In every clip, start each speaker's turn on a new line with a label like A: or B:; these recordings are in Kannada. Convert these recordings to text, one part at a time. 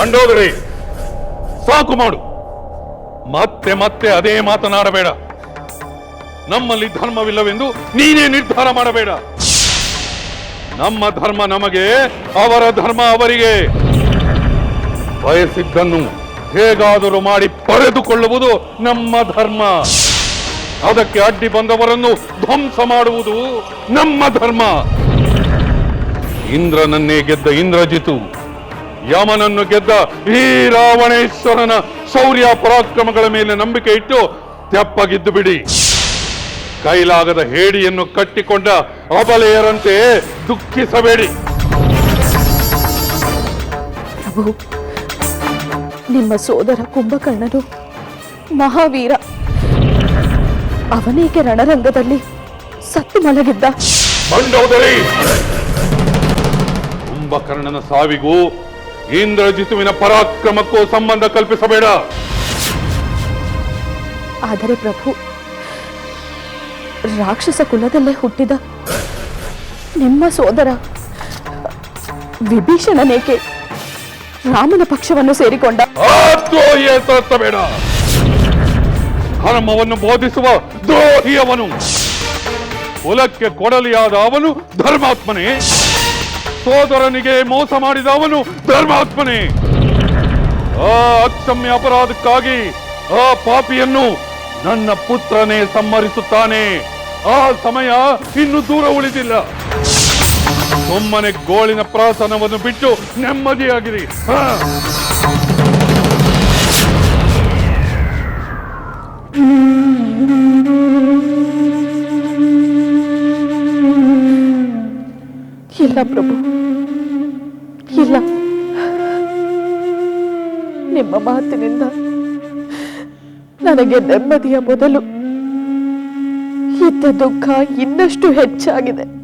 A: ಮಂಡೋದರಿ ಸಾಕು ಮಾಡು. ಮತ್ತೆ ಮತ್ತೆ ಅದೇ ಮಾತನಾಡಬೇಡ. ನಮ್ಮಲ್ಲಿ ಧರ್ಮವಿಲ್ಲವೆಂದು ನೀನೇ ನಿರ್ಧಾರ ಮಾಡಬೇಡ. ನಮ್ಮ ಧರ್ಮ ನಮಗೆ, ಅವರ ಧರ್ಮ ಅವರಿಗೆ. ಬಯಸಿದ್ದನ್ನು ಹೇಗಾದರೂ ಮಾಡಿ ಪಡೆದುಕೊಳ್ಳುವುದು ನಮ್ಮ ಧರ್ಮ. ಅದಕ್ಕೆ ಅಡ್ಡಿ ಬಂದವರನ್ನು ಧ್ವಂಸ ಮಾಡುವುದು ನಮ್ಮ ಧರ್ಮ. ಇಂದ್ರನನ್ನೇ ಗೆದ್ದ ಇಂದ್ರಜಿತು ಯಮನನ್ನು ಗೆದ್ದ ಈ ರಾವಣೇಶ್ವರನ ಶೌರ್ಯ ಪರಾಕ್ರಮಗಳ ಮೇಲೆ ನಂಬಿಕೆ ಇಟ್ಟು ತೆಪ್ಪಗಿದ್ದು ಬಿಡಿ. ಕೈಲಾಗದ ಹೇಡಿಯನ್ನು ಕಟ್ಟಿಕೊಂಡ ಅಬಲೆಯರಂತೆ ದುಃಖಿಸಬೇಡಿ.
B: ಪ್ರಭು ನಿಮ್ಮ ಸೋದರ ಕುಂಭಕರ್ಣನು ಮಹಾವೀರ. ಅವನೇಕೆ ರಣರಂಗದಲ್ಲಿ ಸತ್ತು ಮಲಗಿದ್ದ?
A: ಕುಂಭಕರ್ಣನ ಸಾವಿಗೂ ಇಂದ್ರಜಿತುವಿನ ಪರಾಕ್ರಮಕ್ಕೂ ಸಂಬಂಧ ಕಲ್ಪಿಸಬೇಡ.
B: ಆದರೆ ಪ್ರಭು ರಾಕ್ಷಸ ಕುಲದಲ್ಲೇ ಹುಟ್ಟಿದ ನಿಮ್ಮ ಸೋದರ ವಿಭೀಷಣನೇಕೆ ರಾಮನ ಪಕ್ಷವನ್ನು ಸೇರಿಕೊಂಡ?
A: ಬೇಡ ಧರ್ಮವನ್ನು ಬೋಧಿಸುವ ದ್ರೋಹಿಯವನು. ಕುಲಕ್ಕೆ ಕೊಡಲಿಯಾದ ಅವನು ಧರ್ಮಾತ್ಮನೇ. ಸೋದರನಿಗೆ ಮೋಸ ಮಾಡಿದ ಅವನು ಧರ್ಮಾತ್ಮನೇ. ಆ ಅಕ್ಷಮ್ಯ ಅಪರಾಧಕ್ಕಾಗಿ ಆ ಪಾಪಿಯನ್ನು ನನ್ನ ಪುತ್ರನೇ ಸಂಹರಿಸುತ್ತಾನೆ. ಆ ಸಮಯ ಇನ್ನು ದೂರ ಉಳಿದಿಲ್ಲ. ಸುಮ್ಮನೆ ಗೋಳಿನ ಪ್ರಾಸನವನ್ನು ಬಿಟ್ಟು ನೆಮ್ಮದಿಯಾಗಿರಿ. ಹಾ.
B: ಪ್ರಭು. ಇಲ್ಲ. ನಿಮ್ಮ ಮಾತಿನಿಂದ ನನಗೆ ನೆಮ್ಮದಿಯ ಮೊದಲು ಇದ್ದ ದುಃಖ ಇನ್ನಷ್ಟು ಹೆಚ್ಚಾಗಿದೆ.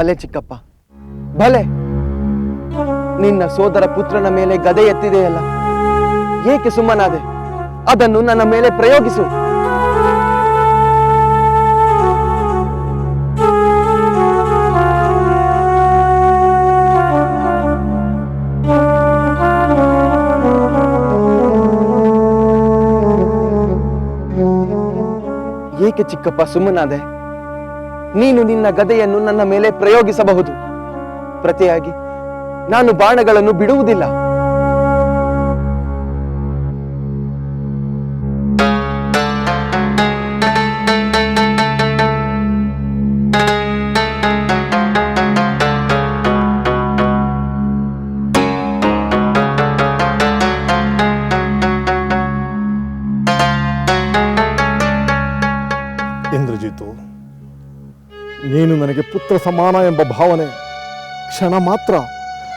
C: ಭಲೆ ಚಿಕ್ಕಪ್ಪ. ಭಲೆ. ನಿನ್ನ ಸೋದರ ಪುತ್ರನ ಮೇಲೆ ಗದೆ ಎತ್ತಿದೆಯಲ್ಲ? ಏಕೆ ಸುಮ್ಮನಾದೆ? ಅದನ್ನು ನನ್ನ ಮೇಲೆ ಪ್ರಯೋಗಿಸು. ಏಕೆ ಚಿಕ್ಕಪ್ಪ ಸುಮ್ಮನಾದೆ? ನೀನು ನಿನ್ನ ಗದೆಯನ್ನು ನನ್ನ ಮೇಲೆ ಪ್ರಯೋಗಿಸಬಹುದು. ಪ್ರತಿಯಾಗಿ ನಾನು ಬಾಣಗಳನ್ನು ಬಿಡುವುದಿಲ್ಲ.
D: ಸಮಾನ ಎಂಬ ಭಾವನೆ. ಕ್ಷಣ ಮಾತ್ರ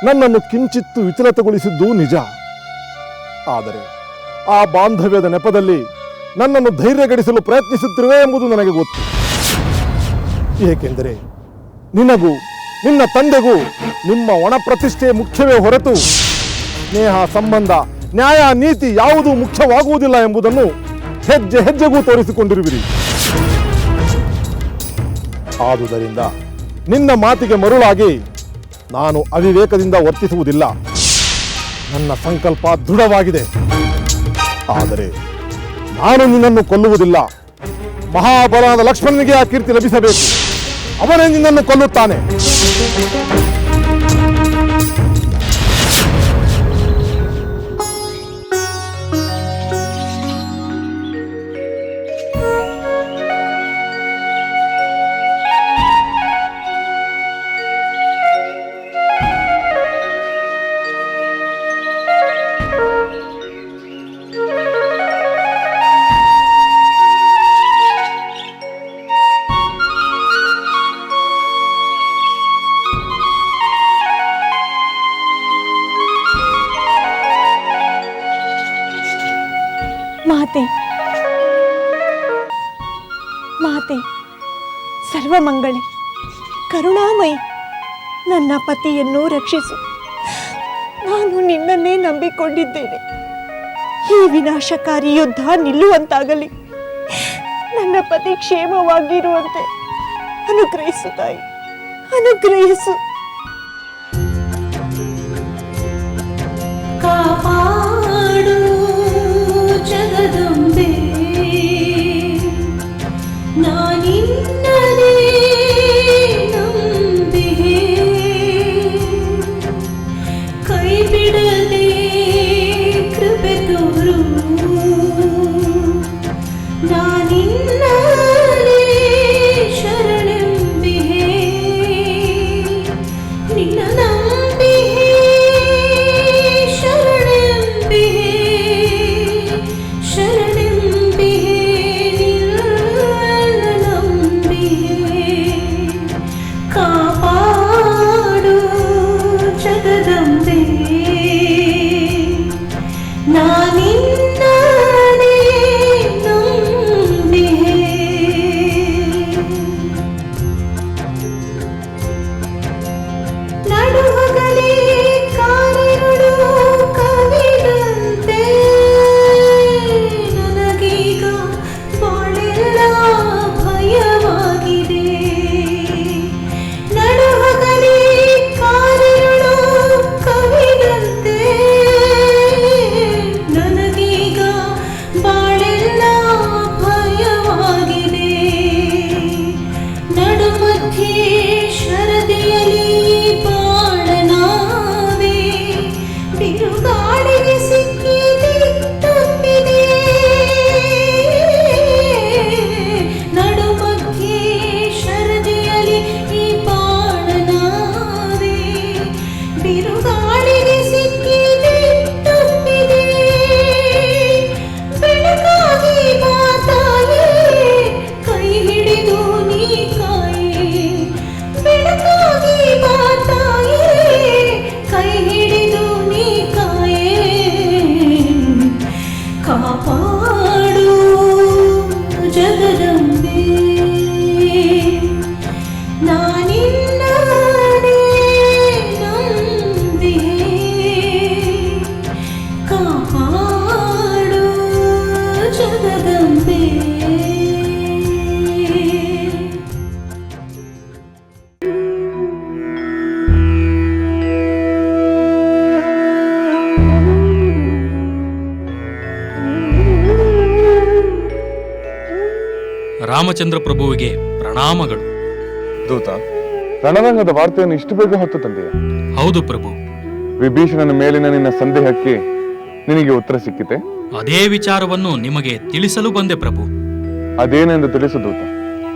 D: ನನ್ನನ್ನು ಕಿಂಚಿತ್ತು ವಿಚಲಿತಗೊಳಿಸಿದ್ದು ನಿಜ. ಆದರೆ ಆ ಬಾಂಧವ್ಯದ ನೆಪದಲ್ಲಿ ನನ್ನನ್ನು ಧೈರ್ಯಗಡಿಸಲು ಪ್ರಯತ್ನಿಸುತ್ತಿರುವೆ ಎಂಬುದು ನನಗೆ ಗೊತ್ತು. ಏಕೆಂದರೆ ನಿನಗೂ, ನಿನ್ನ ತಂದೆಗೂ ನಿಮ್ಮ ಒಣ ಪ್ರತಿಷ್ಠೆ ಮುಖ್ಯವೇ ಹೊರತು ಸ್ನೇಹ, ಸಂಬಂಧ, ನ್ಯಾಯ, ನೀತಿ ಯಾವುದೂ ಮುಖ್ಯವಾಗುವುದಿಲ್ಲ ಎಂಬುದನ್ನು ಹೆಜ್ಜೆ ಹೆಜ್ಜೆಗೂ ತೋರಿಸಿಕೊಂಡಿರುವಿರಿ. ಆದುದರಿಂದ ನಿನ್ನ ಮಾತಿಗೆ ಮರುಳಾಗಿ ನಾನು ಅವಿವೇಕದಿಂದ ವರ್ತಿಸುವುದಿಲ್ಲ. ನನ್ನ ಸಂಕಲ್ಪ ದೃಢವಾಗಿದೆ. ಆದರೆ ನಾನು ನಿನ್ನನ್ನು ಕೊಲ್ಲುವುದಿಲ್ಲ. ಮಹಾಬಲದ ಲಕ್ಷ್ಮಣನಿಗೆ ಆ ಕೀರ್ತಿ ಲಭಿಸಬೇಕು. ಅವನೇ ನಿನ್ನನ್ನು ಕೊಲ್ಲುತ್ತಾನೆ.
B: ಸರ್ವಮಂಗಳೆ ಕರುಣಾಮಯಿ, ನನ್ನ ಪತಿಯನ್ನು ರಕ್ಷಿಸು. ನಾನು ನಿನ್ನನ್ನೇ ನಂಬಿಕೊಂಡಿದ್ದೇನೆ. ಈ ವಿನಾಶಕಾರಿ ಯುದ್ಧ ನಿಲ್ಲುವಂತಾಗಲಿ. ನನ್ನ ಪತಿ ಕ್ಷೇಮವಾಗಿರುವಂತೆ ಅನುಗ್ರಹಿಸು ತಾಯಿ, ಅನುಗ್ರಹಿಸು.
E: ರಾಮಚಂದ್ರ ಪ್ರಭುವಿಗೆ ಪ್ರಣಾಮಗಳು.
A: ದೂತ ರಣರಂಗದ ವಾರ್ತೆಯನ್ನು ಇಷ್ಟು ಬೇಗ ಹೊತ್ತು ತಂದೆಯ?
E: ಹೌದು ಪ್ರಭು.
A: ವಿಭೀಷಣನ ಮೇಲಿನ ನಿನ್ನ ಸಂದೇಹಕ್ಕೆ ನಿನಗೆ ಉತ್ತರ ಸಿಕ್ಕಿತೆ?
E: ಅದೇ ವಿಚಾರವನ್ನು ನಿಮಗೆ ತಿಳಿಸಲು ಬಂದೆ ಪ್ರಭು.
A: ಅದೇನೆಂದು ತಿಳಿಸು ದೂತ.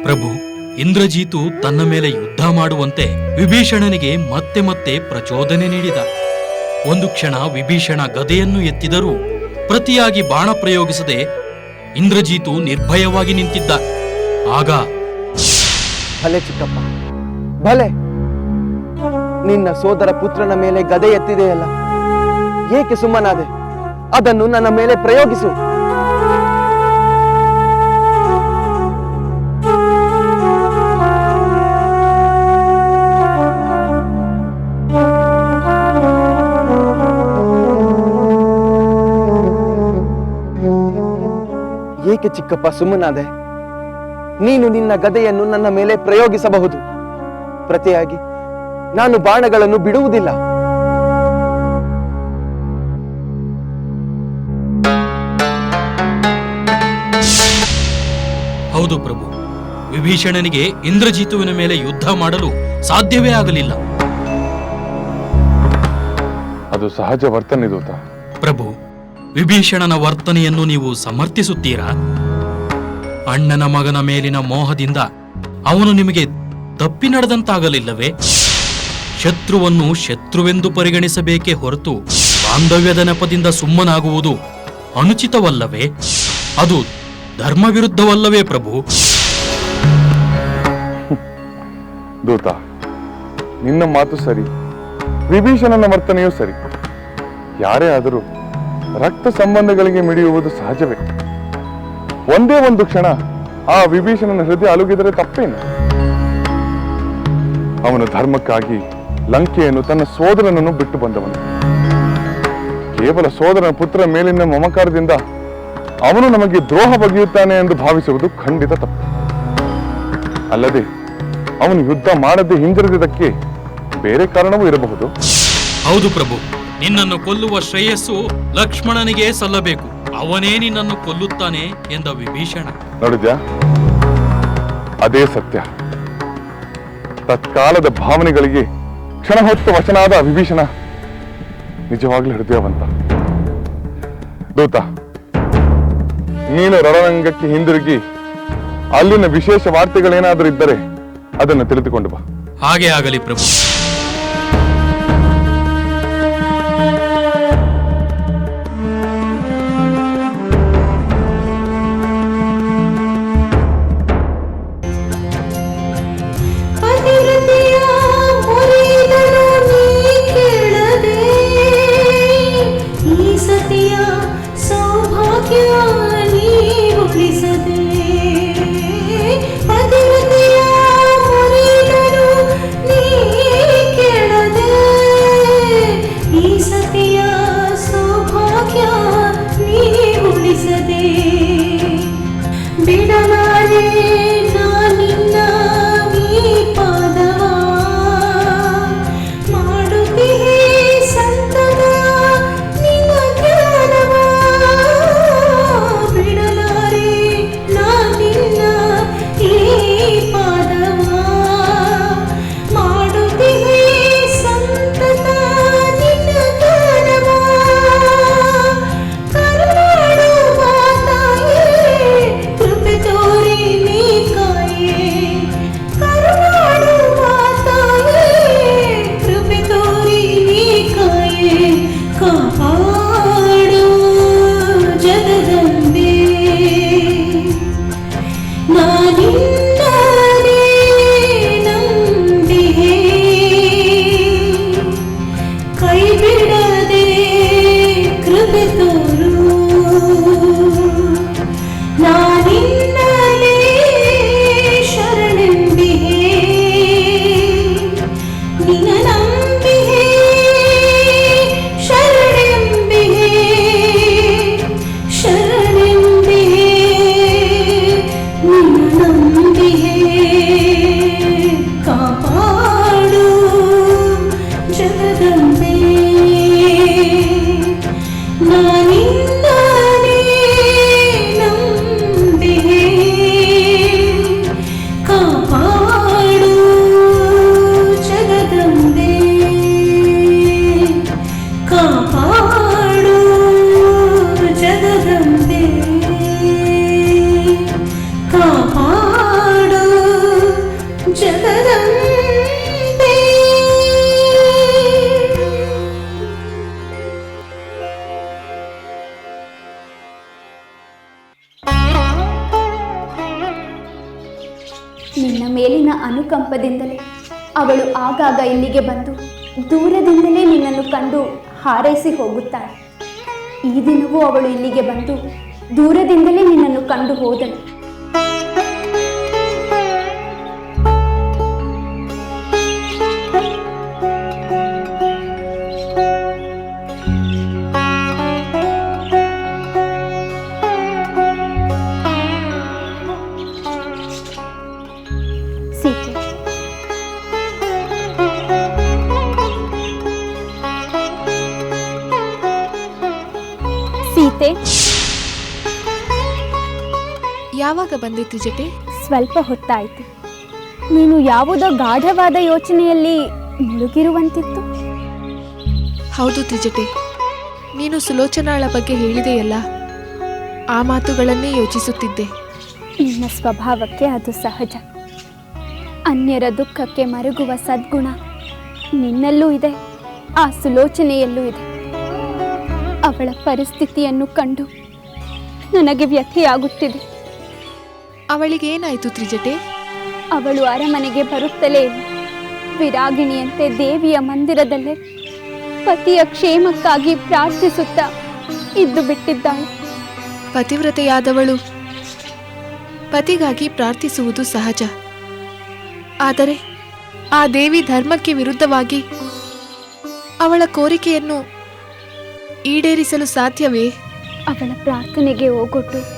E: ಪ್ರಭು ಇಂದ್ರಜೀತು ತನ್ನ ಮೇಲೆ ಯುದ್ಧ ಮಾಡುವಂತೆ ವಿಭೀಷಣನಿಗೆ ಮತ್ತೆ ಮತ್ತೆ ಪ್ರಚೋದನೆ ನೀಡಿದ. ಒಂದು ಕ್ಷಣ ವಿಭೀಷಣ ಗದೆಯನ್ನು ಎತ್ತಿದರೂ ಪ್ರತಿಯಾಗಿ ಬಾಣ ಪ್ರಯೋಗಿಸದೆ ಇಂದ್ರಜೀತು ನಿರ್ಭಯವಾಗಿ ನಿಂತಿದ್ದ. ಆಗ
C: ಭಲೆ ಚಿಕ್ಕಪ್ಪ, ಭಲೆ. ನಿನ್ನ ಸೋದರ ಪುತ್ರನ ಮೇಲೆ ಗದೆ ಎತ್ತಿದೆಯಲ್ಲ, ಏಕೆ ಸುಮ್ಮನಾದೆ? ಅದನ್ನು ನನ್ನ ಮೇಲೆ ಪ್ರಯೋಗಿಸು. ಏಕೆ ಚಿಕ್ಕಪ್ಪ ಸುಮ್ಮನಾದೆ? ನೀನು ನಿನ್ನ ಗದೆಯನ್ನು ನನ್ನ ಮೇಲೆ ಪ್ರಯೋಗಿಸಬಹುದು. ಪ್ರತಿಯಾಗಿ ನಾನು ಬಾಣಗಳನ್ನು ಬಿಡುವುದಿಲ್ಲ.
E: ಹೌದು ಪ್ರಭು ವಿಭೀಷಣನಿಗೆ ಇಂದ್ರಜಿತುವಿನ ಮೇಲೆ ಯುದ್ಧ ಮಾಡಲು ಸಾಧ್ಯವೇ ಆಗಲಿಲ್ಲ.
A: ಅದು ಸಹಜ ವರ್ತನೆ ದೂತ.
E: ಪ್ರಭು ವಿಭೀಷಣನ ವರ್ತನೆಯನ್ನು ನೀವು ಸಮರ್ಥಿಸುತ್ತೀರಾ? ಅಣ್ಣನ ಮಗನ ಮೇಲಿನ ಮೋಹದಿಂದ ಅವನು ನಿಮಗೆ ತಪ್ಪಿ ನಡೆದಂತಾಗಲಿಲ್ಲವೇ? ಶತ್ರುವನ್ನು ಶತ್ರುವೆಂದು ಪರಿಗಣಿಸಬೇಕೇ ಹೊರತು ಬಾಂಧವ್ಯದ ನೆಪದಿಂದ ಸುಮ್ಮನಾಗುವುದು ಅನುಚಿತವಲ್ಲವೇ? ಅದು ಧರ್ಮ ವಿರುದ್ಧವಲ್ಲವೇ ಪ್ರಭು?
A: ದೂತ, ನಿನ್ನ ಮಾತು ಸರಿ, ವಿಭೀಷಣನ ವರ್ತನೆಯೂ ಸರಿ. ಯಾರೇ ಆದರೂ
F: ರಕ್ತ ಸಂಬಂಧಗಳಿಗೆ ಮಿಡಿಯುವುದು ಸಹಜವೇ. ಒಂದೇ ಒಂದು ಕ್ಷಣ ಆ ವಿಭೀಷಣನ ಹೃದಯ ಅಲುಗಿದರೆ ತಪ್ಪೇನು? ಅವನ ಧರ್ಮಕ್ಕಾಗಿ ಲಂಕೆಯನ್ನು ತನ್ನ ಸೋದರನನ್ನು ಬಿಟ್ಟು ಬಂದವನು. ಕೇವಲ ಸೋದರನ ಪುತ್ರ ಮೇಲಿನ ಮಮಕಾರದಿಂದ ಅವನು ನಮಗೆ ದ್ರೋಹ ಬಗೆಯುತ್ತಾನೆ ಎಂದು ಭಾವಿಸುವುದು ಖಂಡಿತ ತಪ್ಪು. ಅಲ್ಲದೆ ಅವನು ಯುದ್ಧ ಮಾಡದೆ ಹಿಂಜರಿದಕ್ಕೆ ಬೇರೆ ಕಾರಣವೂ ಇರಬಹುದು.
B: ಹೌದು ಪ್ರಭು, ನಿನ್ನನ್ನು ಕೊಲ್ಲುವ ಶ್ರೇಯಸ್ಸು ಲಕ್ಷ್ಮಣನಿಗೆ ಸಲ್ಲಬೇಕು. ಅವನೇ ನಿನ್ನನ್ನು ಕೊಲ್ಲುತ್ತಾನೆ ಎಂದ ವಿಭೀಷಣ.
F: ನೋಡಿದ್ಯಾ? ಅದೇ ಸತ್ಯ. ತತ್ಕಾಲದ ಭಾವನೆಗಳಿಗೆ ಕ್ಷಣ ಹೊತ್ತು ವಶನಾದ ವಿಭೀಷಣ ನಿಜವಾಗ್ಲೂ ಹೃದಯವಂತ. ದೂತ ನೀನು ರಣರಂಗಕ್ಕೆ ಹಿಂದಿರುಗಿ ಅಲ್ಲಿನ ವಿಶೇಷ ವಾರ್ತೆಗಳೇನಾದರೂ ಇದ್ದರೆ ಅದನ್ನು ತಿಳಿದುಕೊಂಡು ಬಾ.
B: ಹಾಗೆ ಆಗಲಿ ಪ್ರಭು.
G: ನಿನ್ನ
H: ಅನುಕಂಪದಿಂದಲೇ. ಅವಳು ಆಗಾಗ ಇಲ್ಲಿಗೆ ಬಂದು ದೂರದಿಂದಲೇ ನಿನ್ನನ್ನು ಕಂಡು ಹಾರೈಸಿ ಹೋಗುತ್ತಾಳೆ. ಈ ದಿನವೂ ಅವಳು ಇಲ್ಲಿಗೆ ಬಂದು ದೂರದಿಂದಲೇ ನಿನ್ನನ್ನು ಕಂಡು ಹೋದಳು.
I: ಬಂದಿತ್ತು ಜೊತೆ?
H: ಸ್ವಲ್ಪ ಹೊತ್ತಾಯಿತು. ನೀನು ಯಾವುದೋ ಗಾಢವಾದ ಯೋಚನೆಯಲ್ಲಿ ಮುಳುಗಿರುವಂತಿತ್ತು?
I: ಹೌದು ತ್ರಿಜಟೆ. ನೀನು ಸುಲೋಚನಾಳ ಬಗ್ಗೆ ಹೇಳಿದೆಯಲ್ಲ ಆ ಮಾತುಗಳನ್ನೇ ಯೋಚಿಸುತ್ತಿದ್ದೆ.
H: ನಿನ್ನ ಸ್ವಭಾವಕ್ಕೆ ಅದು ಸಹಜ. ಅನ್ಯರ ದುಃಖಕ್ಕೆ ಮರುಗುವ ಸದ್ಗುಣ ನಿನ್ನಲ್ಲೂ ಇದೆ ಆ ಸುಲೋಚನೆಯಲ್ಲೂ ಇದೆ. ಅವಳ ಪರಿಸ್ಥಿತಿಯನ್ನು ಕಂಡು ನನಗೆ ವ್ಯಥೆಯಾಗುತ್ತಿದೆ.
I: ಅವಳಿಗೆ ಏನಾಯಿತು ತ್ರಿಜಟೆ?
H: ಅವಳು ಅರಮನೆಗೆ ಬರುತ್ತಲೇ ವಿರಾಗಿಣಿಯಂತೆ ದೇವಿಯ ಮಂದಿರದಲ್ಲೇ ಪತಿಯ ಕ್ಷೇಮಕ್ಕಾಗಿ ಪ್ರಾರ್ಥಿಸುತ್ತಾ ಇದ್ದು ಬಿಟ್ಟಿದ್ದಾಳೆ.
I: ಪತಿವ್ರತೆಯಾದವಳು ಪತಿಗಾಗಿ ಪ್ರಾರ್ಥಿಸುವುದು ಸಹಜ. ಆದರೆ ಆ ದೇವಿ ಧರ್ಮಕ್ಕೆ ವಿರುದ್ಧವಾಗಿ ಅವಳ ಕೋರಿಕೆಯನ್ನು ಈಡೇರಿಸಲು ಸಾಧ್ಯವೇ?
H: ಅವಳ ಪ್ರಾರ್ಥನೆಗೆ ಓಗೊಟ್ಟು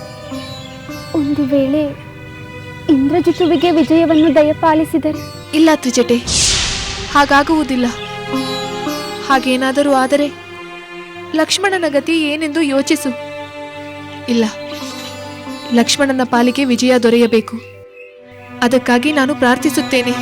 H: ಒಂದು ವೇಳೆ ಇಂದ್ರಜಿತುವಿಗೆ ವಿಜಯವನ್ನು ದಯಪಾಲಿಸಿದರೆ?
I: ಇಲ್ಲ ತ್ರಿಜಟೆ, ಹಾಗಾಗುವುದಿಲ್ಲ. ಹಾಗೇನಾದರೂ ಆದರೆ ಲಕ್ಷ್ಮಣನ ಗತಿ ಏನೆಂದು ಯೋಚಿಸು. ಇಲ್ಲ, ಲಕ್ಷ್ಮಣನ ಪಾಲಿಗೆ ವಿಜಯ ದೊರೆಯಬೇಕು. ಅದಕ್ಕಾಗಿ ನಾನು ಪ್ರಾರ್ಥಿಸುತ್ತೇನೆ.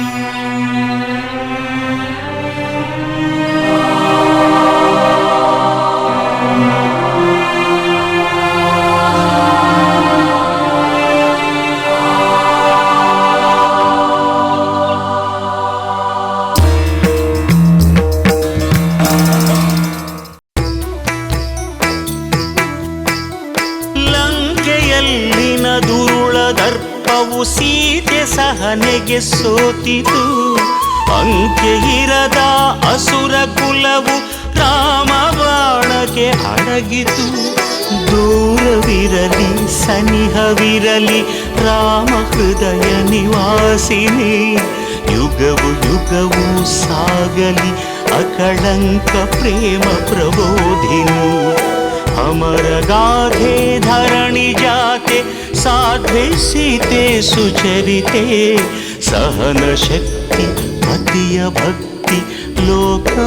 J: ಸೋತಿತು ಅಂಕೆ ಇರದ ಅಸುರ ಕುಲವು ರಾಮ ಬಾಣಕ್ಕೆ ಅಡಗಿತು. ದೂರವಿರಲಿ, ಸನಿಹವಿರಲಿ, ರಾಮ ಹೃದಯ ನಿವಾಸಿನಿ. ಯುಗವು ಯುಗವು ಸಾಗಲಿ, ಅಕಳಂಕ ಪ್ರೇಮ ಪ್ರಬೋಧಿನಿ. ಅಮರ ಗಾಧೆ ಧರಣಿ ಜಾತೆ సాధ్వేషితే సుచరితే सहनशक्ति अतियभक्ति लोकमान्यवन्दिते